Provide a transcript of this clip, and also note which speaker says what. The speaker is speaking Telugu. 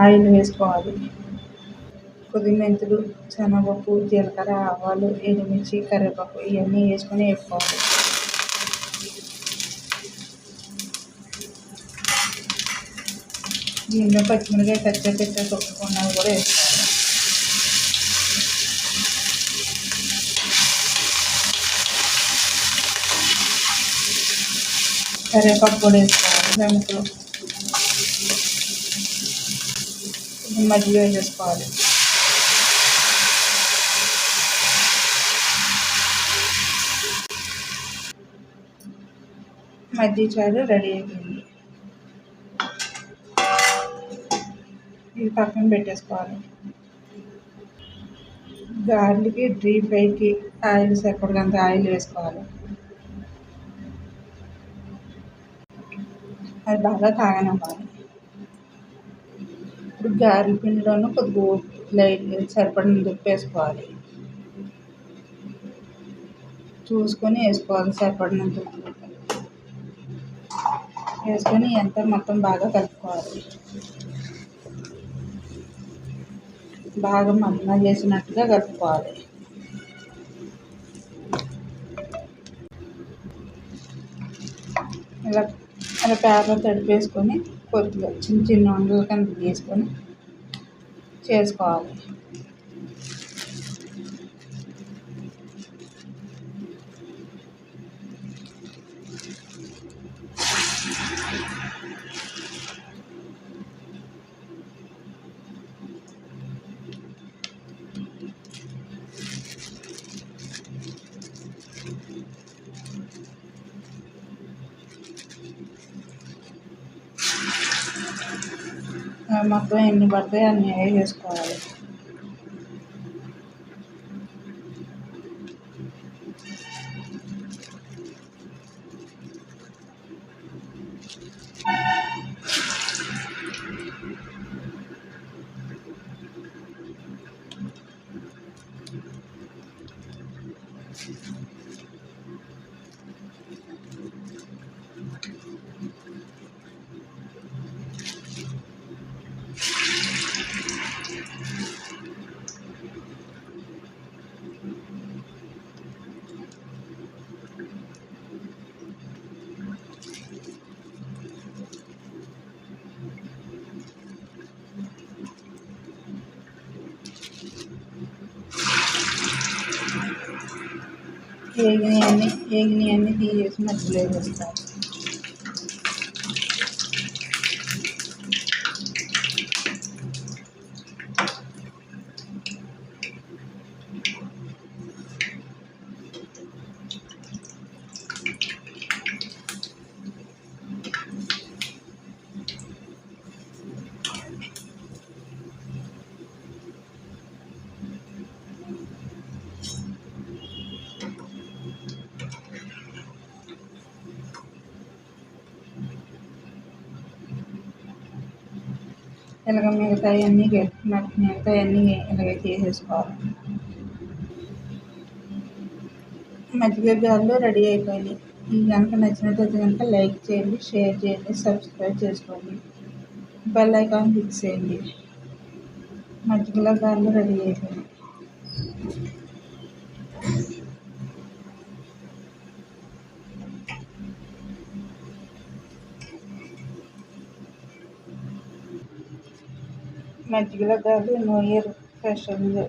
Speaker 1: ఆయిల్ వేసుకోవాలి. కొద్ది మెంతులు శనగపప్పు జీలకర్ర ఆవాలు ఎండుమిర్చి కరివేపాకు ఇవన్నీ వేసుకొని వేసుకోవాలి. దీనిలో పచ్చిమిరకాయ పెద్ద పెద్ద తొక్కుకున్నది కూడా వేసుకోవాలి. కరివేపాకు కూడా వేసుకోవాలి. దాంట్లో మజ్జిగ చేసుకోవాలి. మజ్జిగ చారు రెడీ అయిపోయింది. ఇది పక్కన పెట్టేసుకోవాలి. గార్లికి డీప్ ఫ్రైకి ఆయిల్ సరిపడకంత ఆయిల్ వేసుకోవాలి. అది బాగా కాగనివ్వాలి గారెల పిండిలోనూ కొద్దిగా లైట్ సరిపడినంత ఉప్పు వేసుకోవాలి. చూసుకొని వేసుకోవాలి సరిపడినంత ఉప్పు. వేసుకొని ఎంత మొత్తం బాగా కలుపుకోవాలి. బాగా మగ్న చేసినట్టుగా కలుపుకోవాలి. ఇలా అలా పేపర్ తడిపేసుకొని కొద్దిగా చిన్న చిన్న ఉండలు కింద తీసుకొని చేసుకోవాలి. మొత్తం ఎన్ని పడతాయి అన్ని వేసుకోవాలి एक निन्यानवे एक निन्यानवे की इसमें है। ఇలాగ మిగతా అన్నీ మిగతా అన్నీ ఇలాగ చేసేసుకోవాలి? మజ్జిగ గారెలు రెడీ అయిపోయినాయి. ఈ కనుక నచ్చినట్లయితే కనుక లైక్ చేయండి షేర్ చేయండి సబ్స్క్రైబ్ చేసుకోండి. బెల్ ఐకాన్ క్లిక్ చేయండి. మజ్జిగల గారెలు రెడీ అయిపోయినాయి. Madrigal de Noyer, Fashion